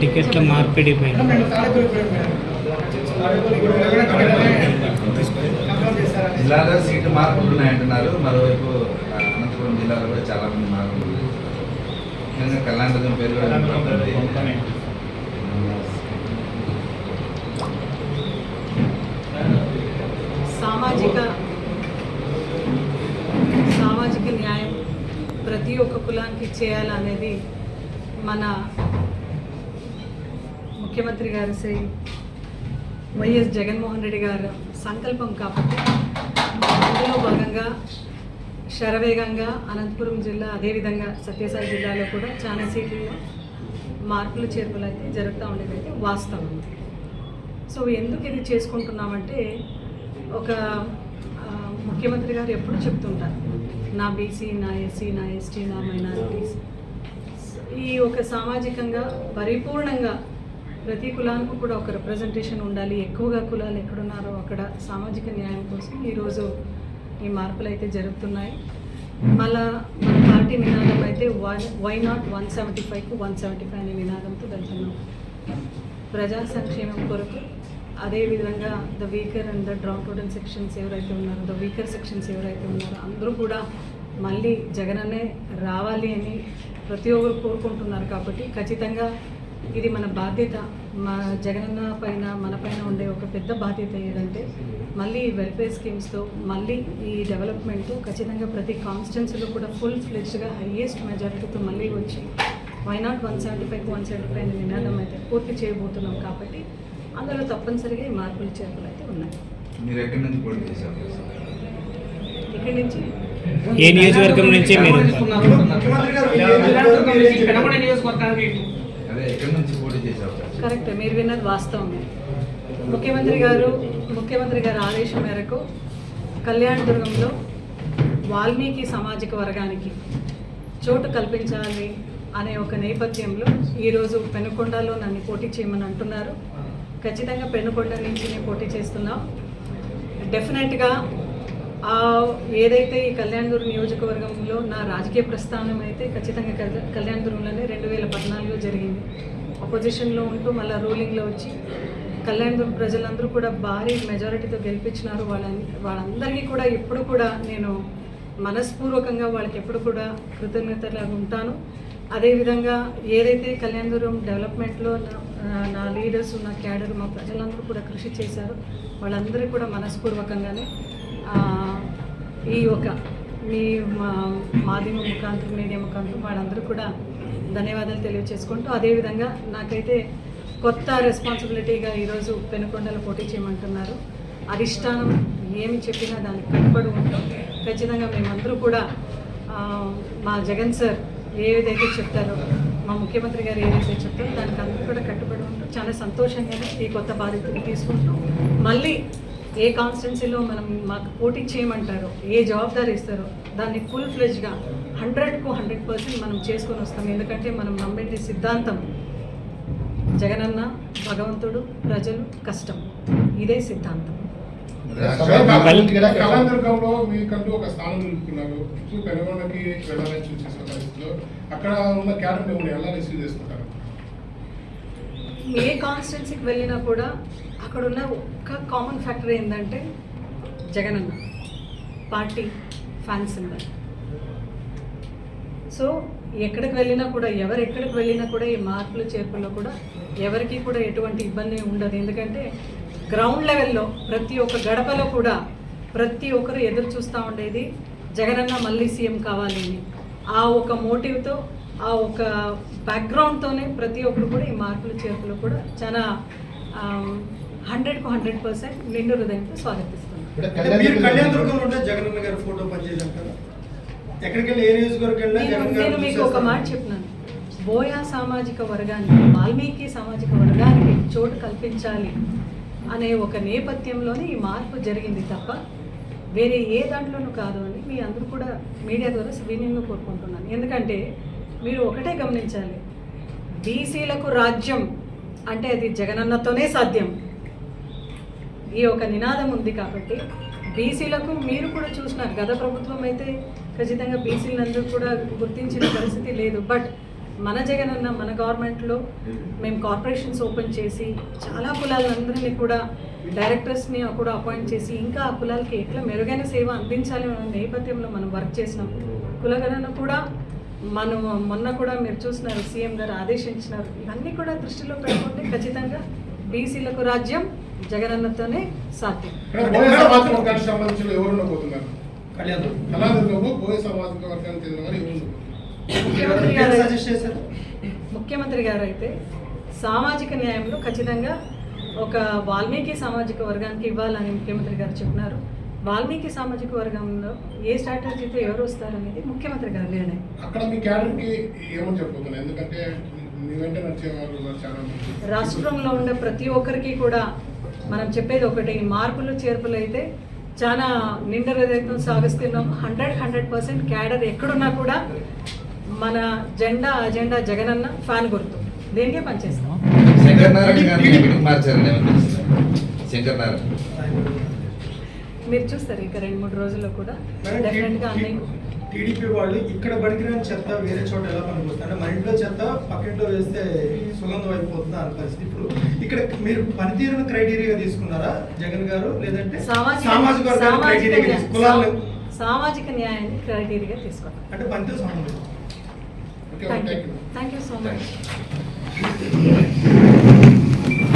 టికెట్ల మార్పిడి పైన జిల్లాలో సీటు మార్పులు ఉన్నాయంటున్నారు మరోవైపు అనంతపురం జిల్లాలో కూడా చాలా మంది మార్పులు ఉన్నాయి. ముఖ్యంగా కళ్యాణ పేరు. సామాజిక సామాజిక న్యాయం ప్రతి ఒక్క కులానికి చేయాలనేది మన ముఖ్యమంత్రి గారు శ్రీ వైఎస్ జగన్మోహన్ రెడ్డి గారు సంకల్పం కాబట్టి అందులో భాగంగా శరవేగంగా అనంతపురం జిల్లా అదేవిధంగా సత్యసాయి జిల్లాలో కూడా చాలా సీట్లలో మార్పులు చేర్పులు అయితే జరుగుతూ ఉండేది అయితే వాస్తవం. సో ఎందుకు ఇది చేసుకుంటున్నామంటే ఒక ముఖ్యమంత్రి గారు ఎప్పుడు చెప్తుంటారు నా బీసీ నా ఎస్సీ నా ఎస్టీ నా మైనారిటీస్. ఈ ఒక సామాజికంగా పరిపూర్ణంగా ప్రతి కులానికి కూడా ఒక రిప్రజెంటేషన్ ఉండాలి. ఎక్కువగా కులాలు ఎక్కడున్నారో అక్కడ సామాజిక న్యాయం కోసం ఈరోజు ఈ మార్పులు అయితే జరుగుతున్నాయి. మళ్ళా మన పార్టీ నినాదం అయితే why why not one seventy ఫైవ్కు one seventy five అనే నినాదంతో వెళ్తున్నాం. ప్రజా సంక్షేమం కొరకు అదేవిధంగా the weaker and the drown sections ఎవరైతే ఉన్నారో ద వీకర్ సెక్షన్స్ ఎవరైతే ఉన్నారో అందరూ కూడా మళ్ళీ జగననే రావాలి అని ప్రతి ఒక్కరు కోరుకుంటున్నారు కాబట్టి ఖచ్చితంగా ఇది మన బాధ్యత. మా జగనన్న పైన మన పైన ఉండే ఒక పెద్ద బాధ్యత ఏదంటే మళ్ళీ వెల్ఫేర్ స్కీమ్స్తో మళ్ళీ ఈ డెవలప్మెంట్ ఖచ్చితంగా ప్రతి కాన్స్టిట్యున్సీలో కూడా ఫుల్ ఫ్లెడ్జ్గా హైయెస్ట్ మెజారిటీతో మళ్ళీ వచ్చి why not one seventy five one seventy five అనే నినాదం అయితే పూర్తి చేయబోతున్నాం కాబట్టి అందులో తప్పనిసరిగా ఈ మార్పులు చేర్పులు అయితే ఉన్నాయి. మీరు ఎక్కడి నుంచి పోటీ చేశారు? ఇక్కడి నుంచి? ఏ నియోజకవర్గం నుంచి మీరు? పెనగొండ నియోజకవర్గానికి అదే ఎక్కడి నుంచి పోటీ కరెక్ట్ మీరు విన్నది వాస్తవమే. ముఖ్యమంత్రి గారు ముఖ్యమంత్రి గారి ఆదేశం మేరకు కళ్యాణదుర్గంలో వాల్మీకి సామాజిక వర్గానికి చోటు కల్పించాలి అనే ఒక నేపథ్యంలో ఈరోజు పెనుకొండలో నన్ను పోటీ చేయమని అంటున్నారు. ఖచ్చితంగా పెనుకొండ నుంచి నేను పోటీ చేస్తున్నాం. డెఫినెట్గా ఏదైతే ఈ కళ్యాణదుర్గం నియోజకవర్గంలో నా రాజకీయ ప్రస్థానం అయితే ఖచ్చితంగా కళ్యా- కళ్యాణదుర్గంలోనే రెండు వేల పద్నాలుగులో జరిగింది. అపోజిషన్లో ఉంటూ మళ్ళీ రూలింగ్లో వచ్చి కళ్యాణదుర్గం ప్రజలందరూ కూడా భారీ మెజారిటీతో గెలిపించినారు. వాళ్ళని వాళ్ళందరికీ కూడా ఎప్పుడు కూడా నేను మనస్పూర్వకంగా వాళ్ళకి ఎప్పుడు కూడా కృతజ్ఞతలాగా ఉంటాను. అదేవిధంగా ఏదైతే కళ్యాణదుర్గం డెవలప్మెంట్లో నా- నా లీడర్స్ నా క్యాడర్ మా ప్రజలందరూ కూడా కృషి చేశారు వాళ్ళందరికీ కూడా మనస్పూర్వకంగానే ఈ ఒక మీ మా మాధ్యమ ముఖాంతరం మీడియా ముఖాంతరం వాళ్ళందరూ కూడా ధన్యవాదాలు తెలియజేసుకుంటూ అదేవిధంగా నాకైతే కొత్త రెస్పాన్సిబిలిటీగా ఈరోజు పెనుకొండలు పోటీ చేయమంటున్నారు. అధిష్టానం ఏమి చెప్పినా దానికి కట్టుబడి ఉంటాం ఖచ్చితంగా మేమందరూ కూడా మా జగన్ సార్ ఏదైతే చెప్తారో మా ముఖ్యమంత్రి గారు ఏదైతే చెప్తారో దానికి అందరూ కూడా కట్టుబడి ఉంటాం చాలా సంతోషంగానే ఈ కొత్త బాధ్యతలు తీసుకుంటాం మళ్ళీ ఏ కాన్స్టెన్సీలో మనం మాకు పోటీ చేయమంటారో ఏ జవాబాదారీ ఇస్తారో దాన్ని ఫుల్ ఫ్లెజ్గా హండ్రెడ్కు హండ్రెడ్ పర్సెంట్ మనం చేసుకొని వస్తాం. ఎందుకంటే మనం నమ్మేది సిద్ధాంతం. జగనన్న భగవంతుడు ప్రజలు కష్టం. ఇదే సిద్ధాంతం. కళాంతర్గంలో మీకంటూ ఒక స్థానం నిలుపుకున్నారు పెనుగొండకి వెళ్ళాలని చూసేసిన పరిస్థితిలో అక్కడ ఉన్న క్యారెక్టర్ ఎలా రిసీవ్ చేసుకుంటారు ఏ కాన్స్టిట్యున్సీకి వెళ్ళినా కూడా అక్కడ ఉన్న ఒక్క కామన్ ఫ్యాక్టర్ ఏంటంటే Jagananna party fans symbol so ఎక్కడికి వెళ్ళినా కూడా ఎవరు ఎక్కడికి వెళ్ళినా కూడా ఈ మార్పులు చేర్పుల్లో కూడా ఎవరికి కూడా ఎటువంటి ఇబ్బంది ఉండదు. ఎందుకంటే గ్రౌండ్ లెవెల్లో ప్రతి ఒక్క గడపలో కూడా ప్రతి ఒక్కరు ఎదురు చూస్తూ ఉండేది జగనన్న మళ్ళీ సీఎం కావాలి అని. ఆ ఒక మోటివ్తో ఆ ఒక బ్యాక్గ్రౌండ్తోనే ప్రతి ఒక్కరు కూడా ఈ మార్పులు చేర్పులు కూడా చాలా హండ్రెడ్కు హండ్రెడ్ పర్సెంట్ నిండు హృదయంతో స్వాగతిస్తున్నాను అంటే మీరు కళ్యాణ దుర్గంలో ఉంటే జగనన్న గారి ఫోటో పనిచేసాం కదా. ఎక్కడికి వెళ్ళి ఏ నియోజకవర్గం వెళ్ళినా నేను మీకు ఒక మాట చెప్పినాను బోయా సామాజిక వర్గానికి వాల్మీకి సామాజిక వర్గానికి చోటు కల్పించాలి అనే ఒక నేపథ్యంలోనే ఈ మార్పు జరిగింది తప్ప వేరే ఏ దాంట్లోనూ కాదు అని మీ అందరూ కూడా మీడియా ద్వారా సవినీయంగా కోరుకుంటున్నాను. ఎందుకంటే మీరు ఒకటే గమనించాలి. బీసీలకు రాజ్యం అంటే అది జగనన్నతోనే సాధ్యం. ఈ ఒక నినాదం ఉంది కాబట్టి బీసీలకు మీరు కూడా చూసినారు. గత ప్రభుత్వం అయితే ఖచ్చితంగా బీసీలందరూ కూడా గుర్తించిన పరిస్థితి లేదు. బట్ మన జగనన్న మన గవర్నమెంట్లో మేము కార్పొరేషన్స్ ఓపెన్ చేసి చాలా కులాలందరినీ కూడా డైరెక్టర్స్ని కూడా అపాయింట్ చేసి ఇంకా ఆ కులాలకి ఎట్లా మెరుగైన సేవ అందించాలి అనే నేపథ్యంలో మనం వర్క్ చేసినాం. కులగణన కూడా మనం మొన్న కూడా మీరు చూసినారు సీఎం గారు ఆదేశించినారు. ఇవన్నీ కూడా దృష్టిలో పెట్టుకుంటే ఖచ్చితంగా బీసీలకు రాజ్యం జగనన్నతోనే సాధ్యం. ముఖ్యమంత్రి గారు అయితే సామాజిక న్యాయంలో ఖచ్చితంగా ఒక వాల్మీకి సామాజిక వర్గానికి ఇవ్వాలని ముఖ్యమంత్రి గారు చెప్పినారు. వాల్మీకి సామాజిక వర్గంలో ఏ స్ట్రాటజీతో ఎవరు వస్తారనేది ముఖ్యమంత్రి గారి నిర్ణయం అక్కడ మీ క్యాడర్కి ఏమని చెప్పబోతున్నారు? ఎందుకంటే రాష్ట్రంలో ఉండే ప్రతి ఒక్కరికి కూడా మనం చెప్పేది ఒకటి మార్పులు చేర్పులు అయితే చాలా నిండ హృదయంతో సాగిస్తున్నాం. హండ్రెడ్ హండ్రెడ్ పర్సెంట్ క్యాడర్ ఎక్కడున్నా కూడా మన జెండా అజెండా జగనన్న ఫ్యాన్ గుర్తు. దేనికే పనిచేస్తాం? శంకర్ నారాయణ గారిని శంకర్ నారాయణ. మీరు చూస్తారు ఇక రెండు మూడు రోజుల్లో కూడా. డెఫినెట్గా టీడీపీ వాళ్ళు ఇక్కడ పనికిరాని చెత్త వేరే చోట ఎలా పనికొస్తుంది? అంటే మన ఇంట్లో చెత్త పక్కింట్లో వేస్తే సుగంధం అయిపోతుంది అన్న పరిస్థితి. ఇప్పుడు ఇక్కడ మీరు పనితీరును క్రైటీరియాగా తీసుకున్నారా జగన్ గారు? లేదంటే సామాజిక సామాజిక న్యాయాన్ని క్రైటీరియాగా తీసుకుంటాం అంటే పనితీరు సంబంధం థ్యాంక్ యూ సో మచ్